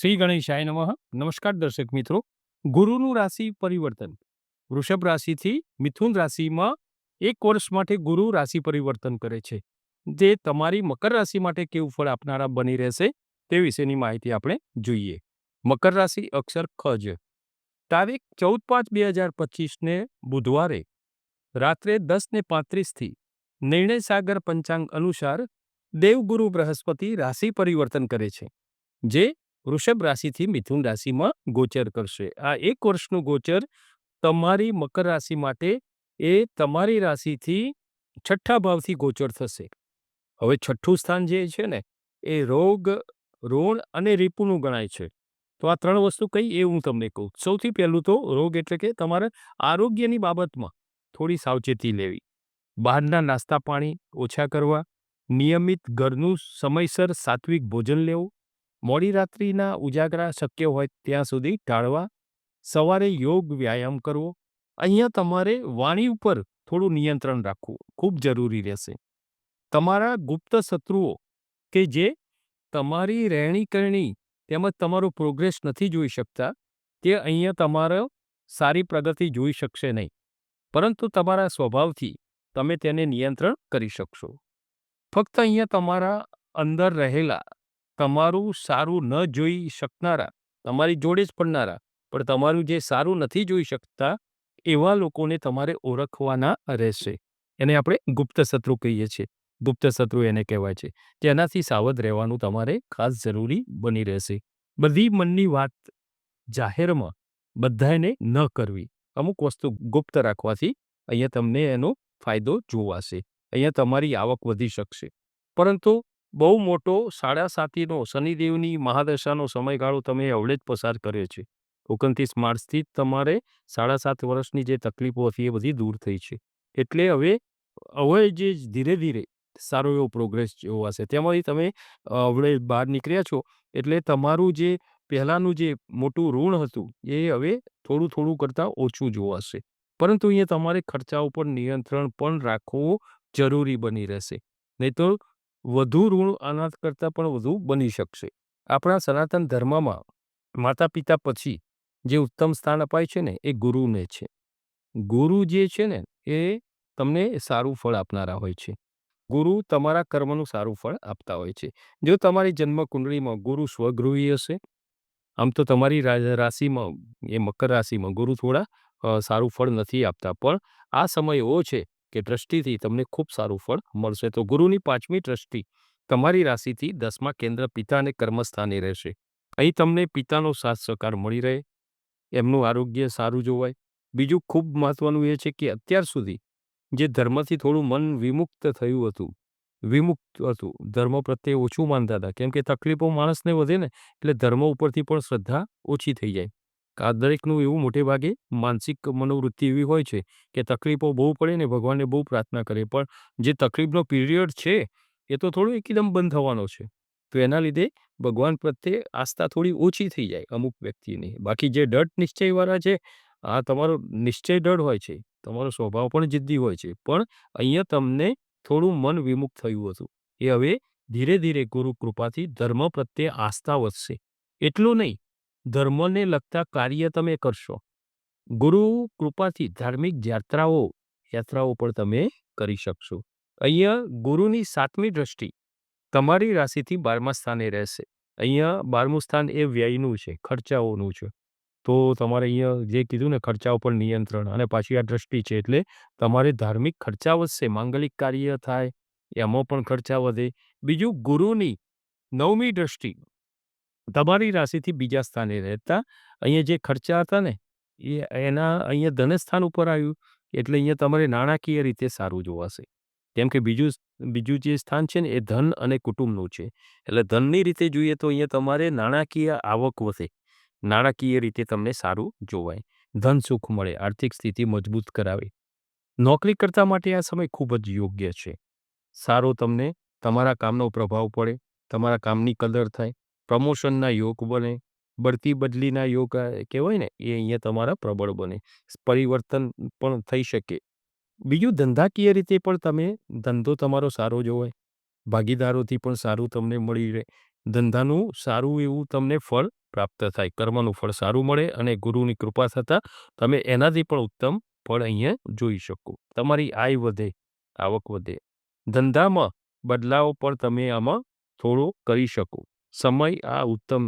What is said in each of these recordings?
શ્રી ગણેશાય નમઃ. નમસ્કાર દર્શક મિત્રો. ગુરુનું રાશિ પરિવર્તન. વૃષભ રાશિથી મિથુન રાશિમાં એક વર્ષ માટે ગુરુ રાશિ પરિવર્તન કરે છે. જે તમારી મકર રાશિ માટે કેવું ફળ આપનારા બની રહેશે તે વિશેની માહિતી આપણે જોઈએ. મકર રાશિ અક્ષર ખજ તારીખ ચૌદ પાંચ બે હજાર પચીસને બુધવારે. રાત્રે દસને પાંત્રીસથી નિર્ણય સાગર પંચાંગ અનુસાર દેવગુરુ બૃહસ્પતિ રાશિ પરિવર્તન કરે છે. જે વૃષભ રાશિથી મિથુન રાશિમાં ગોચર કરશે. આ એક વર્ષનું ગોચર તમારી મકર રાશિ માટે એ તમારી રાશિથી છઠ્ઠા ભાવથી ગોચર થશે. હવે છઠ્ઠું સ્થાન જે છે ને, એ રોગ, ઋણ અને રીપુનું ગણાય છે. તો આ ત્રણ વસ્તુ કઈ એ હું તમને કહું. સૌથી પહેલું તો રોગ એટલે કે તમારા આરોગ્યની બાબતમાં થોડી સાવચેતી લેવી. બહારના નાસ્તા પાણી ઓછા કરવા, નિયમિત ઘરનું સમયસર સાત્વિક ભોજન લેવું મોડી રાત્રિના ઉજાગરા શક્ય હોય ત્યાં સુધી ટાળવા, સવારે યોગ વ્યાયામ કરવો, અહીંયા તમારે વાણી ઉપર થોડું નિયંત્રણ રાખવું ખૂબ જરૂરી રહેશે. તમારા ગુપ્ત શત્રુઓ કે જે તમારી રહેણી કરણી તેમજ તમારો પ્રોગ્રેસ નથી જોઈ શકતા, તે અહીંયા તમારો સારી પ્રગતિ જોઈ શકશે નહીં. પરંતુ તમારા સ્વભાવથી તમે તેને નિયંત્રણ કરી શકશો. ફક્ત અહીંયા તમારા અંદર રહેલા તમારું સારું ન જોઈ શકનારા, તમારી જોડે જ પડનારા, પણ તમારું જે સારું નથી જોઈ શકતા, એવા લોકોને તમારે ઓળખવાના રહેશે. એને આપણે ગુપ્ત શત્રુ કહીએ છીએ. ગુપ્ત શત્રુ એને કહેવાય છે. તેનાથી સાવધ રહેવાનું તમારે ખાસ જરૂરી બની રહેશે. બધી મનની વાત જાહેરમાં બધાને ન કરવી. અમુક વસ્તુ ગુપ્ત રાખવાથી અહીંયા તમને એનો ફાયદો જોવાશે. અહીંયા તમારી આવક વધી શકશે. પરંતુ બહુ મોટો સાડા સાતીનો શનિદેવની મહાદશાનો સમયગાળો તમે અવળે જ પસાર કર્યો છે. ઓગણત્રીસ માર્ચથી તમારે સાડા સાત વર્ષની જે તકલીફો હતી એ બધી દૂર થઈ છે. એટલે હવે હવે જે ધીરે ધીરે સારો એવો પ્રોગ્રેસ જોવાશે તેમાંથી તમે હવે બહાર નીકળ્યા છો, એટલે તમારું જે પહેલાંનું જે મોટું ઋણ હતું, એ હવે થોડું થોડું કરતાં ઓછું જોવાશે પરંતુ અહીંયા તમારે ખર્ચા ઉપર નિયંત્રણ પણ રાખવું જરૂરી બની રહેશે. નહીં તો વધુ ઋણ અનાથ કરતાં પણ વધુ બની શકશે. આપણા સનાતન ધર્મમાં માતા પિતા પછી જે ઉત્તમ સ્થાન અપાય છે ને, એ ગુરુને છે. ગુરુ જે છે ને, એ તમને સારું ફળ આપનારા હોય છે. ગુરુ તમારા કર્મનું સારું ફળ આપતા હોય છે. જો તમારી જન્મ કુંડળીમાં ગુરુ સ્વગૃહી હશે, આમ તો તમારી રાશિમાં, એ મકર રાશિમાં ગુરુ થોડા સારું ફળ નથી આપતા. પણ આ સમય એવો છે કે દ્રષ્ટિથી તમને ખૂબ સારું ફળ મળશે. તો ગુરુની પાંચમી દ્રષ્ટિ તમારી રાશિથી દસમા કેન્દ્ર પિતા અને કર્મસ્થાને રહેશે. અહીં તમને પિતાનો સાથ સહકાર મળી રહે, એમનું આરોગ્ય સારું જોવાય. બીજું ખૂબ મહત્વનું એ છે કે અત્યાર સુધી જે ધર્મથી થોડું મન વિમુક્ત થયું હતું, વિમુક્ત હતું, ધર્મ પ્રત્યે ઓછું માનતા હતા. કેમ કે તકલીફો માણસને વધે ને, એટલે ધર્મ ઉપરથી પણ શ્રદ્ધા ઓછી થઈ જાય. આ દરેકનું એવું મોટે ભાગે માનસિક મનોવૃત્તિ એવી હોય છે કે તકલીફો બહુ પડે ને ભગવાનને બહુ પ્રાર્થના કરે. પણ જે તકલીફનો પીરિયડ છે, એ તો થોડું એકદમ બંધ થવાનો છે. તો એના લીધે ભગવાન પ્રત્યે આસ્થા થોડી ઓછી થઈ જાય અમુક વ્યક્તિની. બાકી જે દઢ નિશ્ચયવાળા છે, આ તમારો નિશ્ચય દઢ હોય છે, તમારો સ્વભાવ પણ જિદ્દી હોય છે. પણ અહીંયા તમને થોડું મન વિમુખ થયું હતું. એ હવે ધીરે ધીરે ગુરુ કૃપાથી ધર્મ પ્રત્યે આસ્થા વધશે. એટલું નહીં ધર્મને લગતા કાર્ય તમે કરશો. ગુરુ કૃપાથી ધાર્મિક યાત્રાઓ યાત્રાઓ પણ તમે કરી શકશો. અહીંયા ગુરુની સાતમી દ્રષ્ટિ તમારી રાશિથી બારમા સ્થાને રહેશે. અહીંયા બારમું સ્થાન એ વ્યયનું છે, ખર્ચાઓનું છે. તો તમારે અહીંયા જે કીધું ને ખર્ચા ઉપર નિયંત્રણ અને પાછી આ દ્રષ્ટિ છે એટલે તમારે ધાર્મિક ખર્ચા વધશે, માંગલિક કાર્ય થાય, એમાં પણ ખર્ચા વધે. બીજું ગુરુની નવમી દ્રષ્ટિ તમારી રાશિથી બીજા સ્થાને રહેતા અહીંયા જે ખર્ચા હતા ને, એ એના અહીંયા ધનસ્થાન ઉપર આવ્યું. એટલે અહીંયા તમારે નાણાકીય રીતે સારું જોવાશે કેમ કે બીજું બીજું જે સ્થાન છે ને, એ ધન અને કુટુંબનું છે. એટલે ધનની રીતે જોઈએ તો અહીંયા તમારે નાણાકીય આવક વધે. નાણાકીય રીતે તમને સારું જોવાય. ધન સુખ મળે, આર્થિક સ્થિતિ મજબૂત કરાવે. નોકરી કરતા માટે આ સમય ખૂબ જ યોગ્ય છે. સારો તમને તમારા કામનો પ્રભાવ પડે, તમારા કામની કદર થાય પ્રમોશનના યોગ બને, બઢતી બદલીના યોગ કહેવાય ને, એ અહીંયા તમારા પ્રબળ બને. પરિવર્તન પણ થઈ શકે. બીજું ધંધાકીય રીતે પણ તમે ધંધો તમારો સારો જોવાય ભાગીદારોથી પણ સારું તમને મળી રહે. ધંધાનું સારું એવું તમને ફળ પ્રાપ્ત થાય, કર્મનું ફળ સારું મળે અને ગુરુની કૃપા થતાં તમે એનાથી પણ ઉત્તમ ફળ અહીંયા જોઈ શકો. તમારી આય વધે, આવક વધે. ધંધામાં બદલાવ પણ તમે આમાં થોડો કરી શકો. સમય, આ ઉત્તમ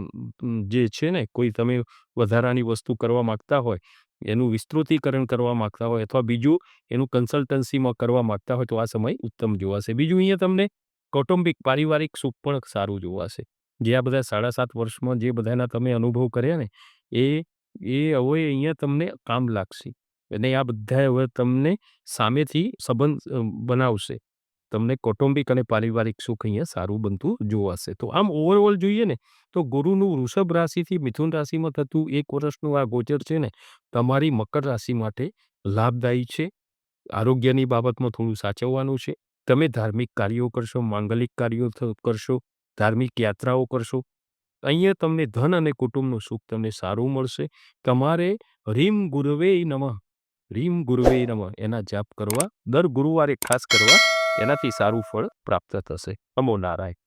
જે છે ને, કોઈ તમે વધારાની વસ્તુ કરવા માગતા હોય, એનું વિસ્તૃતીકરણ કરવા માગતા હોય અથવા બીજું એનું કન્સલ્ટન્સીમાં કરવા માગતા હોય તો આ સમય ઉત્તમ જોવાશે. બીજું અહીંયા તમને કૌટુંબિક, પારિવારિક સુખ પણ સારું જોવાશે. જે આ બધા સાડા સાત વર્ષમાં જે બધાના તમે અનુભવ કર્યા ને, એ એ હવે અહીંયા તમને કામ લાગશે. અને આ બધા હવે તમને સામેથી સંબંધ બનાવશે. તમને કૌટુંબિક અને પારિવારિક સુખ અહીંયા સારું બનતું જોવાશે તો આમ ઓવરઓલ જોઈએ ને, તો ગુરુનું વૃષભ રાશિથી મિથુન રાશિમાં થતું એક વર્ષનું આ ગોચર છે ને, તમારી મકર રાશિ માટે લાભદાયી છે. આરોગ્યની બાબતમાં થોડું સાચવવાનું છે. તમે ધાર્મિક કાર્યો કરશો, માંગલિક કાર્યો કરશો, ધાર્મિક યાત્રાઓ કરશો. અહીંયા તમને ધન અને કુટુંબનું સુખ તમને સારું મળશે. તમારે રીમ ગુરવે નમઃ, રીમ ગુરવે નમઃ એના જાપ કરવા દર ગુરુવારે ખાસ કરવા એનાથી સારું ફળ પ્રાપ્ત થશે. અમો નારાયણ.